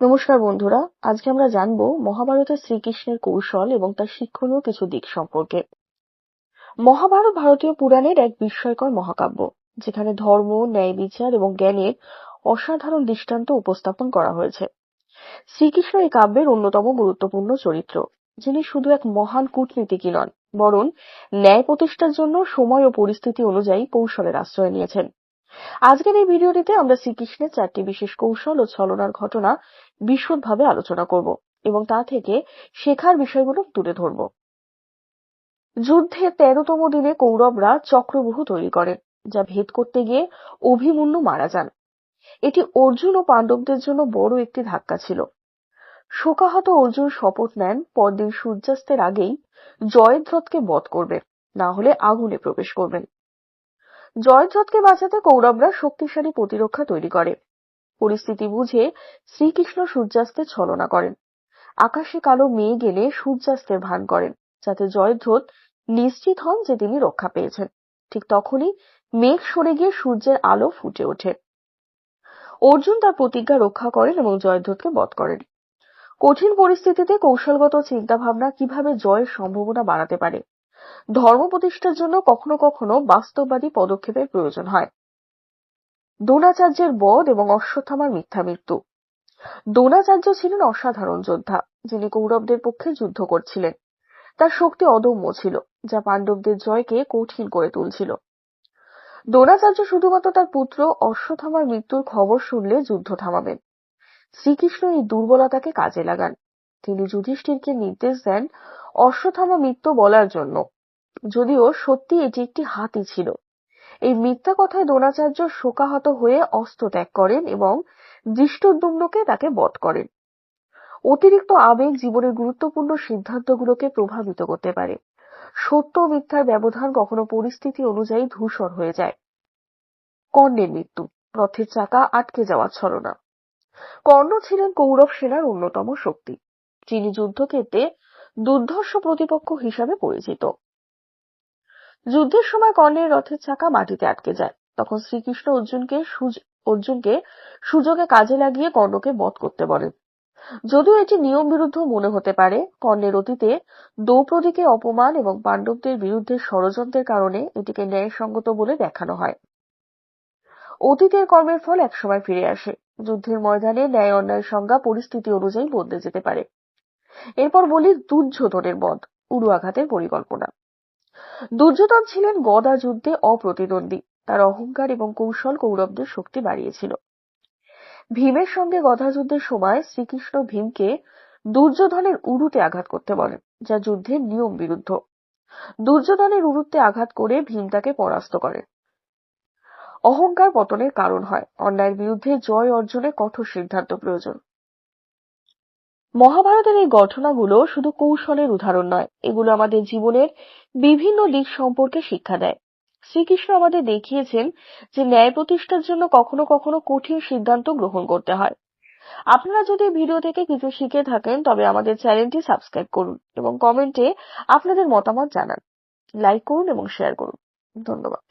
নমস্কার বন্ধুরা, আজকে আমরা জানব মহাভারতের শ্রীকৃষ্ণের কৌশল এবং তার শিক্ষণীয় কিছু দিক সম্পর্কে। মহাভারত ভারতীয় পুরাণের এক বিস্ময়কর মহাকাব্য, যেখানে ধর্ম, ন্যায় বিচার এবং জ্ঞানের অসাধারণ দৃষ্টান্ত উপস্থাপন করা হয়েছে। শ্রীকৃষ্ণ এই কাব্যের অন্যতম গুরুত্বপূর্ণ চরিত্র, যিনি শুধু এক মহান কূটনীতিকই নন, বরং ন্যায় প্রতিষ্ঠার জন্য সময় ও পরিস্থিতি অনুযায়ী কৌশলের আশ্রয় নিয়েছেন। আজকের এই ভিডিওটিতে আমরা শ্রীকৃষ্ণের চারটি বিশেষ কৌশল ও ছলনার ঘটনা বিশদভাবে আলোচনা করব এবং তা থেকে শেখার বিষয়গুলো তুলে ধরব। যুদ্ধের তেরোতম দিনে কৌরবরা চক্রব্যূহ তৈরি করেন যা ভেদ করতে গিয়ে অভিমন্যু মারা যান। এটি অর্জুন ও পাণ্ডবদের জন্য বড় একটি ধাক্কা ছিল। শোকাহত অর্জুন শপথ নেন, পরদিন সূর্যাস্তের আগেই জয়দ্রথকে বধ করবেন, না হলে আগুনে প্রবেশ করবেন। জয়দ্রথকে বাঁচাতে কৌরবরা শক্তিশালী প্রতিরক্ষা তৈরি করে। পরিস্থিতি বুঝে শ্রীকৃষ্ণ সূর্যাস্তের ছলনা করেন। আকাশে কালো মেঘ এনে সূর্যাস্তের ভান করেন, যাতে জয়দ্রথ নিশ্চিত হন যে তিনি রক্ষা পেয়েছেন। ঠিক তখনই মেঘ সরে গিয়ে সূর্যের আলো ফুটে ওঠে। অর্জুন তার প্রতিজ্ঞা রক্ষা করেন এবং জয়দ্রথকে বধ করেন। কঠিন পরিস্থিতিতে কৌশলগত চিন্তাভাবনা কীভাবে জয়ের সম্ভাবনা বাড়াতে পারে? ধর্ম প্রতিষ্ঠার জন্য কখনো কখনো বাস্তববাদী পদক্ষেপের প্রয়োজন হয়। দ্রোণাচার্যের বধ এবং অশ্বত্থামার মিথ্যা মৃত্যু। দ্রোণাচার্য ছিলেন অসাধারণ যোদ্ধা, যিনি কৌরবদের পক্ষে যুদ্ধ করছিলেন। তার শক্তি অদম্য ছিল, যা পাণ্ডবদের জয়কে কঠিন করে তুলছিল। দ্রোণাচার্য শুধুমাত্র তার পুত্র অশ্বথামার মৃত্যুর খবর শুনলে যুদ্ধ থামাবেন। শ্রীকৃষ্ণ এই দুর্বলতাকে কাজে লাগান। তিনি যুধিষ্ঠিরকে নির্দেশ দেন অশ্বথামা মৃত্যু বলার জন্য। যদিও সত্যি এটি একটি হাতি ছিল। এই মিথ্যা কথায় দ্রোণাচার্য শোকাহত হয়ে অস্ত্র ত্যাগ করেন এবং দৃষ্টদ্যুম্নকে তাকে বধ করেন। অতিরিক্ত আবেগ জীবনের গুরুত্বপূর্ণ সিদ্ধান্তগুলোকে প্রভাবিত করতে পারে। সত্য মিথ্যার ব্যবধান কখনো পরিস্থিতি অনুযায়ী ধূসর হয়ে যায়। কর্ণের মৃত্যু, রথের চাকা আটকে যাওয়ার ছলনা। কর্ণ ছিলেন কৌরব সেনার অন্যতম শক্তি, যিনি যুদ্ধক্ষেত্রে দুর্ধর্ষ প্রতিপক্ষ হিসাবে পরিচিত। যুদ্ধের সময় কর্ণের রথের চাকা মাটিতে আটকে যায়। তখন শ্রীকৃষ্ণ অর্জুনকে অর্জুনকে সুযোগে কাজে লাগিয়ে কর্ণকে বধ করতে বলেন। যদিও এটি নিয়ম বিরুদ্ধ মনে হতে পারে, কর্ণের অতীতে দ্রৌপদীকে অপমান এবং পাণ্ডবদের বিরুদ্ধে ষড়যন্ত্রের কারণে এটিকে ন্যায়সঙ্গত বলে দেখানো হয়। অতীতের কর্মের ফল একসময় ফিরে আসে। যুদ্ধের ময়দানে ন্যায় অন্যায় সংজ্ঞা পরিস্থিতি অনুযায়ী বদলে যেতে পারে। এরপর বলি দুর্যোধনের বধ, উড়ু আঘাতের পরিকল্পনা। দুর্যোধন ছিলেন গদা যুদ্ধে অপ্রতিদ্বন্দ্বী। তার অহংকার এবং কৌশল কৌরবদের শক্তি বাড়িয়েছিল। ভীমের সঙ্গে গদা যুদ্ধের সময় শ্রীকৃষ্ণ ভীমকে দুর্যোধনের উরুতে আঘাত করতে বলেন, যা যুদ্ধের নিয়ম বিরুদ্ধ। দুর্যোধনের উরুতে আঘাত করে ভীম তাকে পরাস্ত করেন অহংকার পতনের কারণ হয়। অন্যায়ের বিরুদ্ধে জয় অর্জনে কঠোর সিদ্ধান্ত প্রয়োজন। মহাভারতের এই ঘটনাগুলো শুধু কৌশলের উদাহরণ নয়, এগুলো আমাদের জীবনের বিভিন্ন দিক সম্পর্কে শিক্ষা দেয়। শ্রীকৃষ্ণ আমাদের দেখিয়েছেন যে ন্যায় প্রতিষ্ঠার জন্য কখনো কখনো কঠিন সিদ্ধান্ত গ্রহণ করতে হয়। আপনারা যদি ভিডিও থেকে কিছু শিখে থাকেন, তবে আমাদের চ্যানেলটি সাবস্ক্রাইব করুন এবং কমেন্টে আপনাদের মতামত জানান। লাইক করুন এবং শেয়ার করুন। ধন্যবাদ।